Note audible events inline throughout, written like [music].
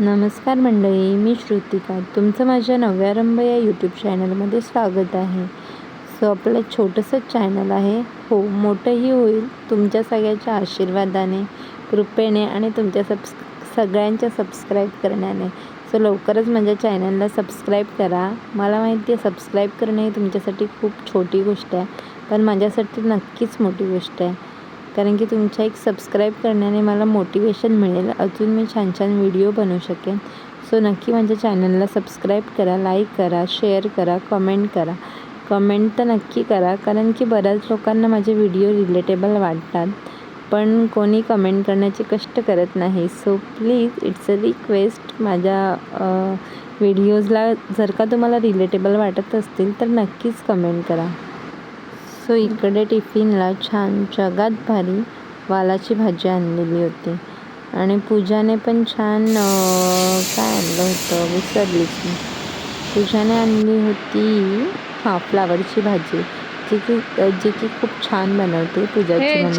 नमस्कार मंडळी मी श्रुतिका. तुमचं माझ्या नव्यारंभ या यूट्यूब चॅनलमध्ये स्वागत आहे. सो आपलं छोटंसं चॅनल आहे. हो मोठंही होईल तुमच्या सगळ्याच्या आशीर्वादाने कृपेने आणि तुमच्या सबस् सगळ्यांच्या सबस्क्राईब करण्याने. सो लवकरच माझ्या चॅनलला सबस्क्राईब करा. मला माहिती आहे सबस्क्राईब करणे ही तुमच्यासाठी खूप छोटी गोष्ट आहे. पण माझ्यासाठी नक्कीच मोठी गोष्ट आहे. कारण की तुमच्या एक सबस्क्राईब करण्याने मला मोटिवेशन मिळेल. अजून मी छान छान व्हिडिओ बनवू शकेन. सो नक्की माझ्या चॅनलला सबस्क्राईब करा लाईक करा शेअर करा कमेंट करा. कमेंट तर नक्की करा कारण की बऱ्याच लोकांना माझे व्हिडिओ रिलेटेबल वाटतात. पण कोणी कमेंट करण्याचे कष्ट करत नाही. So please it's a request माझ्या व्हिडिओजला जर का तुम्हाला रिलेटेबल वाटत असतील तर नक्कीच कमेंट करा. सो इकडे टिफिनला छान जगात भारी वालाची भाजी आणलेली होती. आणि पूजाने पण छान काय आणलं होतं विसरलीच मी. पूजाने आणली होती हां फ्लावरची भाजी जी की जी की खूप छान बनवते पूजाची मम्मी.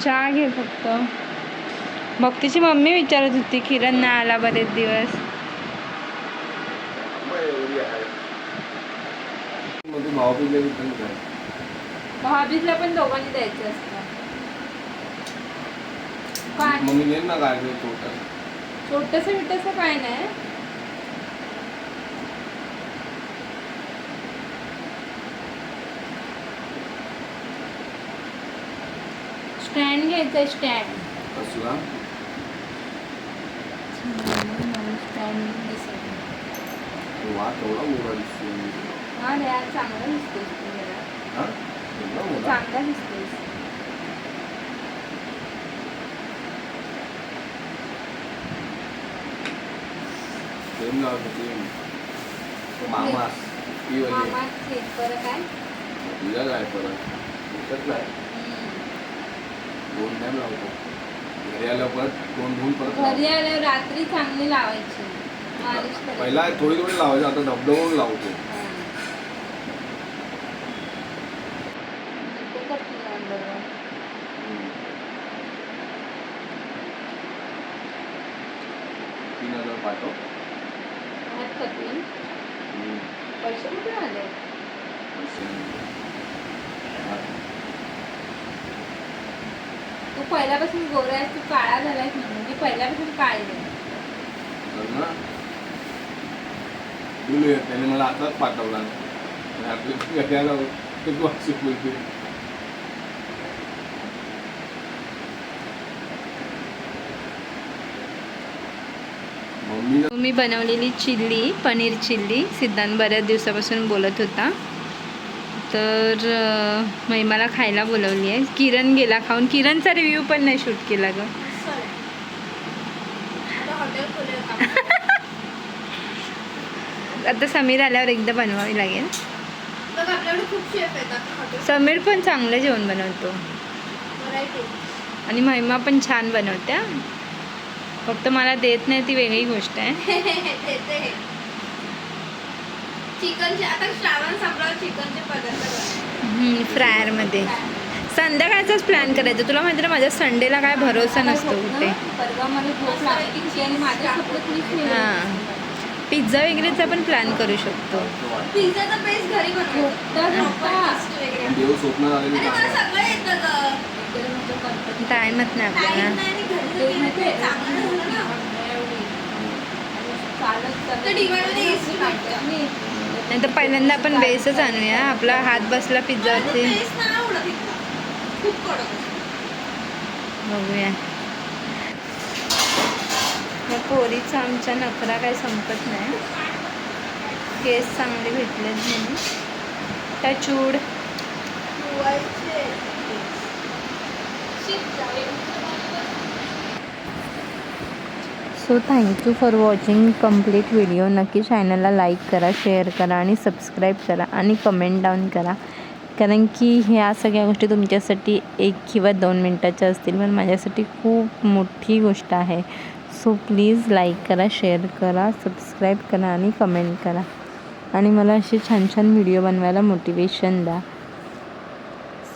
चहा घे फक्त. भक्तीची मम्मी विचारत होती किरण नाही आला बरेच दिवस. भाभीला पण दोघांनी द्यायचं असतं. काय? छोटस बिटस नाही. स्टँड घ्यायचं स्टँड. असला स्टँड दिसत वा मोठा दिसतो हा रे आज चांगला दिसतोय तू जरा. हा? एवढा मोठा? चांगला सेम सेम ती वाली. मामा कर काय? तुझ्या काय परत. दिसत नाही दोन टाइम लावतो. घरी आल्यावर परत दोन धुवून परत घरी. आल्यावर रात्री चांगली लावायची. पहिला थोडी थोडी लावायची आता धबधबून लावतो. तीन हजार पाठव? पैसे कुठे आले तू पहिल्यापासून गोरा आहेस तू काळा झालायस म्हणून मी पहिल्यापासून काळी आहे. दिलूया त्याने मला आताच पाठवला आणि आपल्या घड्याला एक वाजता बोलते मम्मी मी बनवलेली चिल्ली पनीर चिल्ली सिद्धांत बऱ्याच दिवसापासून बोलत होता. तर महिमाला खायला बोलवली आहे. किरण गेला खाऊन. किरणचा रिव्ह्यू पण नाही शूट केला ग. आता समीर आल्यावर एकदा बनवावी लागेल. समीर पण चांगलं जेवण बनवतो. आणि महिमा पण छान बनवते हा. फक्त मला देत नाही ती वेगळी गोष्ट आहे. [laughs] फ्रायरमध्ये. संध्याकाळचाच प्लॅन करायचं. तुला माहिती ना माझ्या संडेला काय भरोसा नसतो कुठे. हां. पिझ्झा वगैरेचा पण प्लॅन करू शकतो. पिझ्झाचा घरी. टाईमच नाही आपल्याला. नाही तर पहिल्यांदा आपण बेसच आणूया. आपला हात बसला पिझ्झावरती. बघूया. आता पोरीचा आमच्या नखरा काही संपत नाही. केस चांगले भेटलेत म्हणून. टचूड धुवायचे. So thank you for watching complete video नक्की चॅनलला लाईक करा शेअर करा आणि सबस्क्राईब करा आणि कमेंट डाऊन करा. कारण की ह्या सगळ्या गोष्टी तुमच्यासाठी एक किंवा दोन मिनटाच्या असतील पण माझ्यासाठी खूप मोठी गोष्ट आहे. सो प्लीज लाईक करा शेअर करा सबस्क्राईब करा आणि कमेंट करा. आणि मला असे छान छान व्हिडिओ बनवायला मोटिवेशन द्या.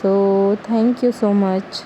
So thank you so much.